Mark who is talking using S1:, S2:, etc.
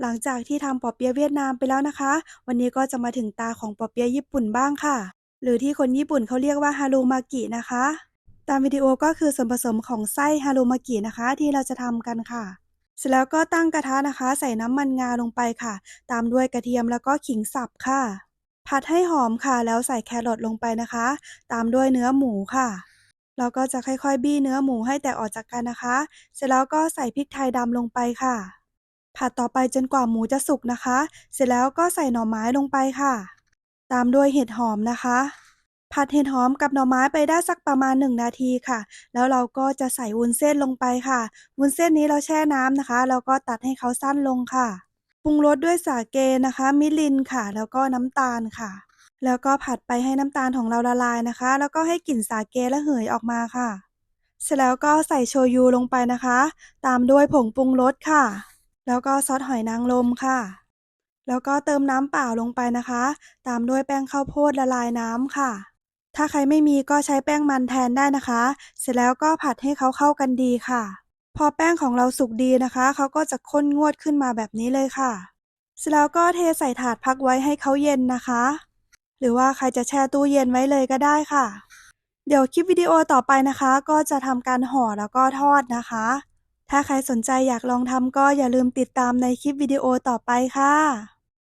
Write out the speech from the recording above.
S1: หลังจากที่ทำปอเปี๊ยะเวียดนามไปแล้วนะคะ วันนี้ก็จะมาถึงตาของปอเปี๊ยะญี่ปุ่นบ้างค่ะ หรือที่คนญี่ปุ่นเขาเรียกว่าฮารุมากินะคะ ตามวิดีโอก็คือส่วนผสมของไส้ฮารุมากินะคะ ที่เราจะทำกันค่ะ เสร็จแล้วก็ตั้งกระทะนะคะ ใส่น้ำมันงาลงไปค่ะ ตามด้วยกระเทียมแล้วก็ขิงสับค่ะ ผัดให้หอมค่ะ แล้วใส่แครอทลงไปนะคะ ตามด้วยเนื้อหมูค่ะเราก็จะค่อยๆ บี้เนื้อหมูให้แตกออกจากกันนะคะ เสร็จแล้วก็ใส่พริกไทยดำลงไปค่ะ ผัดต่อไปจนกว่าหมูจะสุกนะคะ เสร็จแล้วก็ใส่หน่อไม้ลงไปค่ะ ตามด้วยเห็ดหอมนะคะ ผัดเห็ดหอมกับหน่อไม้ไปได้สักประมาณ 1 นาทีค่ะ แล้วเราก็จะใส่วุ้นเส้นลงไปค่ะ วุ้นเส้นนี้เราแช่น้ำนะคะ แล้วก็ตัดให้เขาสั้นลงค่ะ ปรุงรสด้วยสาเกนะคะ มิรินค่ะ แล้วก็น้ำตาลค่ะ แล้วก็ผัดไปให้น้ำตาลของเราละลายนะคะ แล้วก็ให้กลิ่นสาเกระเหยออกมาค่ะ เสร็จแล้วก็ใส่โชยุลงไปนะคะ ตามด้วยผงปรุงรสค่ะ แล้วก็ซอสหอยนางรมค่ะ แล้วก็เติมน้ำเปล่าลงไปนะคะ ตามด้วยแป้งข้าวโพดละลายน้ำค่ะ ถ้าใครไม่มีก็ใช้แป้งมันแทนได้นะคะ เสร็จแล้วก็ผัดให้เขาเข้ากันดีค่ะ พอแป้งของเราสุกดีนะคะเขาก็จะข้นงวดขึ้นมาแบบนี้เลยค่ะ เสร็จแล้วก็เทใส่ถาดพักไว้ให้เขาเย็นนะคะ หรือว่าใครจะแช่ตู้เย็นไว้เลยก็ได้ค่ะ เดี๋ยวคลิปวิดีโอต่อไปนะคะ ก็จะทำการห่อแล้วก็ทอดนะคะ ถ้าใครสนใจอยากลองทำก็อย่าลืมติดตามในคลิปวิดีโอต่อไปค่ะ